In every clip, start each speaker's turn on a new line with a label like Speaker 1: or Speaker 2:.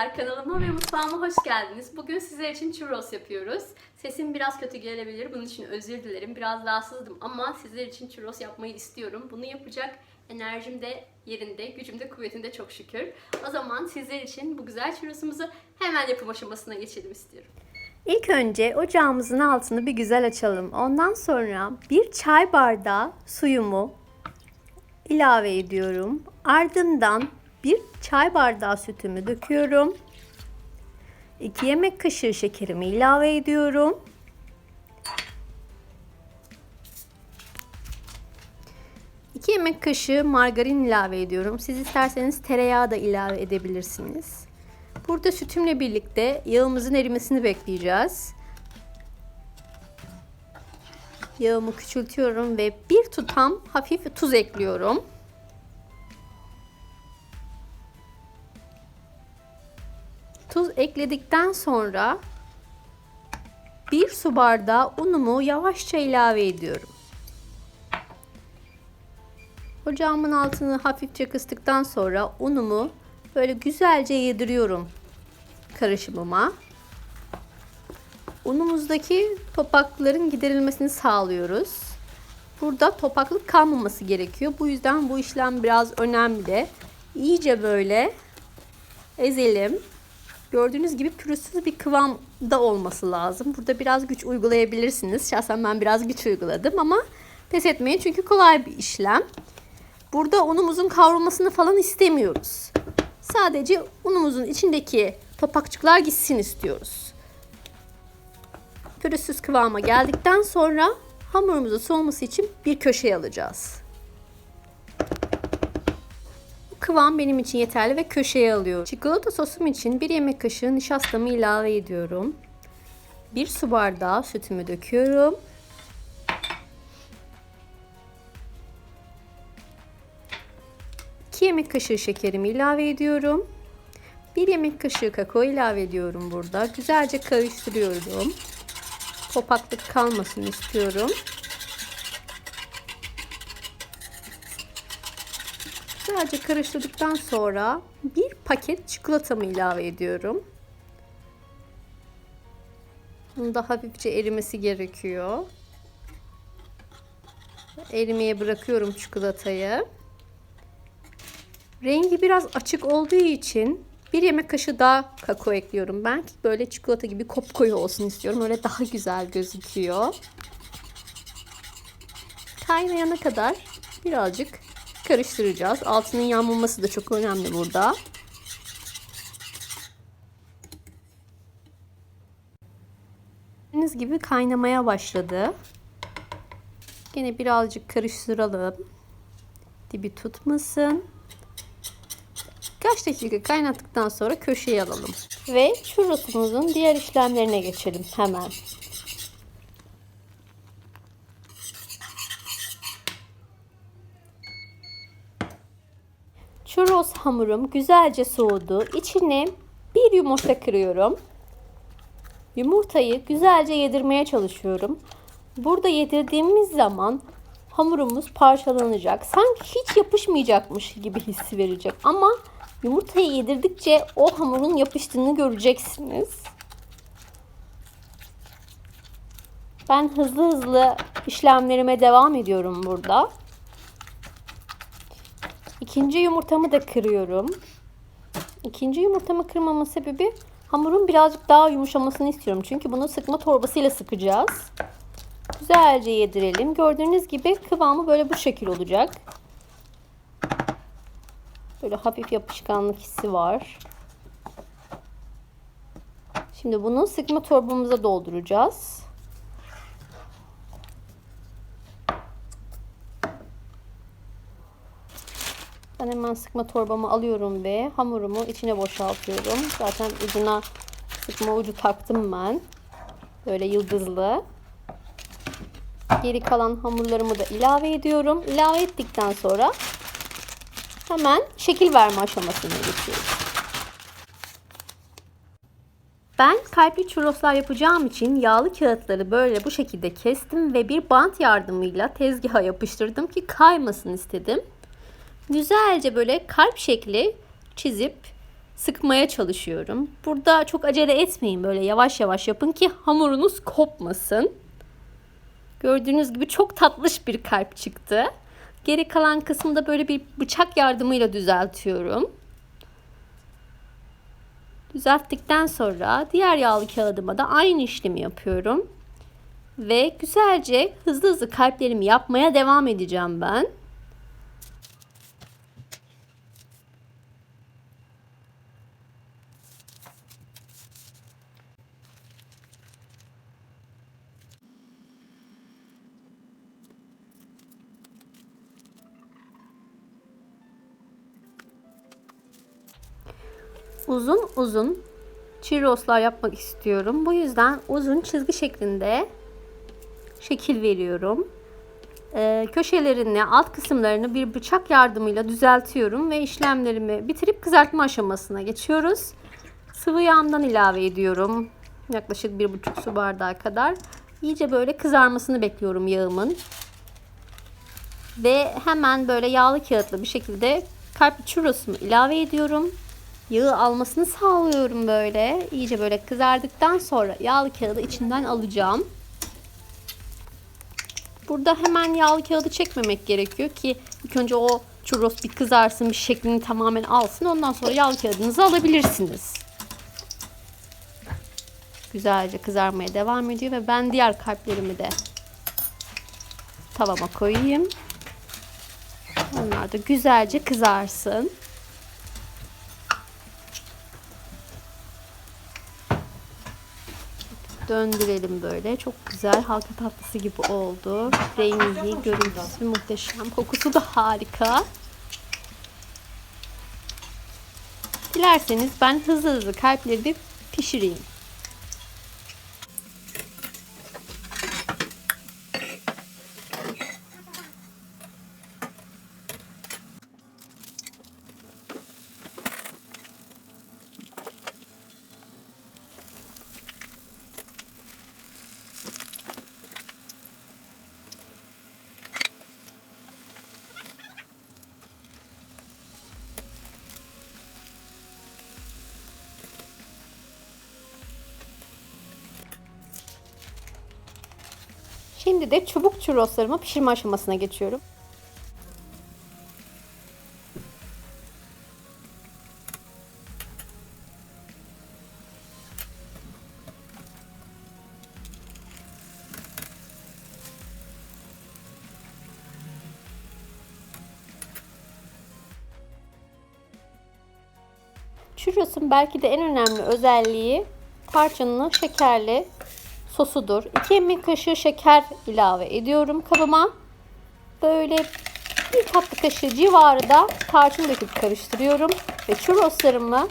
Speaker 1: Merhabalar kanalıma ve mutfağıma hoş geldiniz. Bugün sizler için churros yapıyoruz. Sesim biraz kötü gelebilir. Bunun için özür dilerim. Biraz rahatsızdım ama sizler için churros yapmayı istiyorum. Bunu yapacak enerjim de yerinde, gücüm de kuvvetinde çok şükür. O zaman sizler için bu güzel churrosumuzu hemen yapım aşamasına geçelim istiyorum.
Speaker 2: İlk önce ocağımızın altını bir güzel açalım. Ondan sonra bir çay bardağı suyumu ilave ediyorum. Ardından bir çay bardağı sütümü döküyorum. 2 yemek kaşığı şekerimi ilave ediyorum. İki yemek kaşığı margarin ilave ediyorum. Siz isterseniz tereyağı da ilave edebilirsiniz. Burada sütümle birlikte yağımızın erimesini bekleyeceğiz. Yağımı küçültüyorum ve bir tutam hafif tuz ekliyorum. Tuz ekledikten sonra bir su bardağı unumu yavaşça ilave ediyorum. Ocağımın altını hafifçe kıstıktan sonra unumu böyle güzelce yediriyorum karışımıma. Unumuzdaki topakların giderilmesini sağlıyoruz. Burada topaklık kalmaması gerekiyor. Bu yüzden bu işlem biraz önemli. İyice böyle ezelim. Gördüğünüz gibi pürüzsüz bir kıvamda olması lazım. Burada biraz güç uygulayabilirsiniz. Şahsen ben biraz güç uyguladım ama pes etmeyin çünkü kolay bir işlem. Burada unumuzun kavrulmasını falan istemiyoruz. Sadece unumuzun içindeki topakçıklar gitsin istiyoruz. Pürüzsüz kıvama geldikten sonra hamurumuzu soğuması için bir köşeye alacağız. Kıvam benim için yeterli ve köşeye alıyorum. Çikolata sosum için bir yemek kaşığı nişastamı ilave ediyorum. Bir su bardağı sütümü döküyorum. İki yemek kaşığı şekerimi ilave ediyorum. Bir yemek kaşığı kakao ilave ediyorum burada. Güzelce karıştırıyorum. Topaklık kalmasın istiyorum. Güzelce karıştırdıktan sonra bir paket çikolatamı ilave ediyorum. Bunun da hafifçe erimesi gerekiyor. Erimeye bırakıyorum çikolatayı. Rengi biraz açık olduğu için bir yemek kaşığı daha kakao ekliyorum ben ki böyle çikolata gibi kopkoyu olsun istiyorum. Öyle daha güzel gözüküyor. Kaynayana kadar birazcık karıştıracağız. Altının yanmaması da çok önemli burada. Gördüğünüz gibi kaynamaya başladı. Yine birazcık karıştıralım. Dibi tutmasın. Birkaç dakika kaynattıktan sonra köşeye alalım. Ve churrosumuzun diğer işlemlerine geçelim hemen. Churros hamurum güzelce soğudu. İçine bir yumurta kırıyorum. Yumurtayı güzelce yedirmeye çalışıyorum. Burada yedirdiğimiz zaman hamurumuz parçalanacak. Sanki hiç yapışmayacakmış gibi hissi verecek. Ama yumurtayı yedirdikçe o hamurun yapıştığını göreceksiniz. Ben hızlı hızlı işlemlerime devam ediyorum burada. İkinci yumurtamı da kırıyorum. İkinci yumurtamı kırmamın sebebi hamurun birazcık daha yumuşamasını istiyorum. Çünkü bunu sıkma torbasıyla sıkacağız. Güzelce yedirelim. Gördüğünüz gibi kıvamı böyle bu şekil olacak. Böyle hafif yapışkanlık hissi var. Şimdi bunu sıkma torbamıza dolduracağız. Ben hemen sıkma torbamı alıyorum ve hamurumu içine boşaltıyorum. Zaten ucuna sıkma ucu taktım ben. Böyle yıldızlı. Geri kalan hamurlarımı da ilave ediyorum. İlave ettikten sonra hemen şekil verme aşamasına geçiyoruz. Ben kalpli churroslar yapacağım için yağlı kağıtları böyle bu şekilde kestim ve bir bant yardımıyla tezgaha yapıştırdım ki kaymasın istedim. Güzelce böyle kalp şekli çizip sıkmaya çalışıyorum. Burada çok acele etmeyin böyle yavaş yavaş yapın ki hamurunuz kopmasın. Gördüğünüz gibi çok tatlış bir kalp çıktı. Geri kalan kısmı da böyle bir bıçak yardımıyla düzeltiyorum. Düzelttikten sonra diğer yağlı kağıdıma da aynı işlemi yapıyorum. Ve güzelce hızlı hızlı kalplerimi yapmaya devam edeceğim ben. Uzun uzun churroslar yapmak istiyorum. Bu yüzden uzun çizgi şeklinde şekil veriyorum. Ee, köşelerini, alt kısımlarını bir bıçak yardımıyla düzeltiyorum ve işlemlerimi bitirip kızartma aşamasına geçiyoruz. Sıvı yağımdan ilave ediyorum. Yaklaşık bir buçuk su bardağı kadar. İyice böyle kızarmasını bekliyorum yağımın. Ve hemen böyle yağlı kağıtlı bir şekilde kalp churros'umu ilave ediyorum. Yağı almasını sağlıyorum böyle. İyice böyle kızardıktan sonra yağlı kağıdı içinden alacağım. Burada hemen yağlı kağıdı çekmemek gerekiyor ki ilk önce o churros bir kızarsın, bir şeklini tamamen alsın. Ondan sonra yağlı kağıdınızı alabilirsiniz. Güzelce kızarmaya devam ediyor ve ben diğer kalplerimi de tavama koyayım. Onlar da güzelce kızarsın. Döndürelim böyle. Çok güzel halka tatlısı gibi oldu. Rengi, görüntüsü muhteşem. Kokusu da harika. Dilerseniz ben hızlı hızlı kalpleri pişireyim. Şimdi de çubuk churroslarımı pişirme aşamasına geçiyorum. Churros'un belki de en önemli özelliği tarçınlı, şekerli sosudur. 2 yemek kaşığı şeker ilave ediyorum kabıma. Böyle bir tatlı kaşığı civarı da tarçın döküp karıştırıyorum. Ve churroslarımı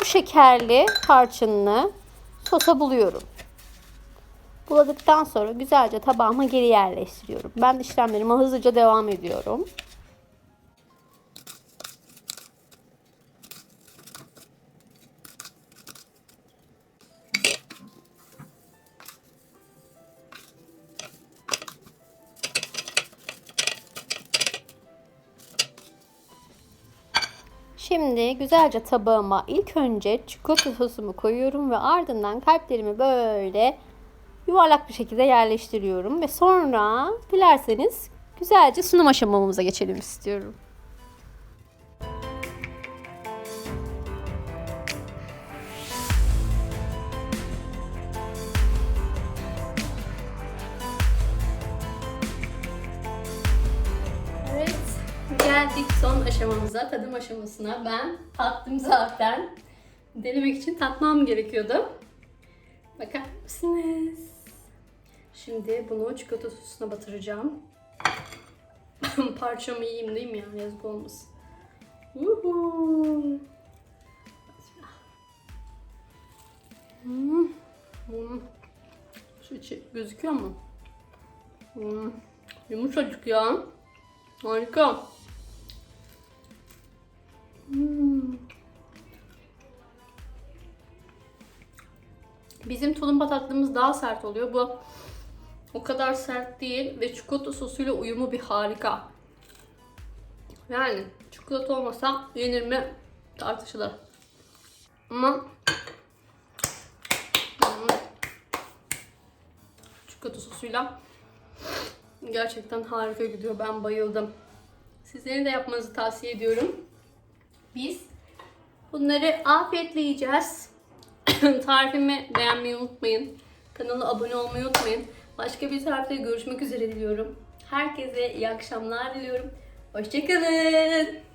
Speaker 2: bu şekerli, tarçınlı sosa buluyorum. Buladıktan sonra güzelce tabağıma geri yerleştiriyorum. Ben işlemlerime hızlıca devam ediyorum. Şimdi güzelce tabağıma ilk önce çikolata sosumu koyuyorum ve ardından kalplerimi böyle yuvarlak bir şekilde yerleştiriyorum ve sonra dilerseniz güzelce sunum aşamamıza geçelim istiyorum.
Speaker 1: Son aşamamıza, tadım aşamasına. Ben tattım zaten. Denemek için tatmam gerekiyordu. Bakar mısınız? Şimdi bunu çikolata sosuna batıracağım. Parçamı yiyeyim değil mi ya? Yazık olmasın. Yuhuu. Hmm. Hmm. Şu içi gözüküyor mu? Hmm. Yumuşacık ya. Harika. Bizim tulumba tatlımız daha sert oluyor. Bu o kadar sert değil ve çikolata sosuyla uyumu bir harika. Yani çikolata olmasa yenir mi tartışılır. Ama çikolata sosuyla gerçekten harika gidiyor. Ben bayıldım. Sizlerin de yapmanızı tavsiye ediyorum. Biz bunları afiyetle yiyeceğiz. Tarifimi beğenmeyi unutmayın. Kanala abone olmayı unutmayın. Başka bir tarifte görüşmek üzere diliyorum. Herkese iyi akşamlar diliyorum. Hoşçakalın.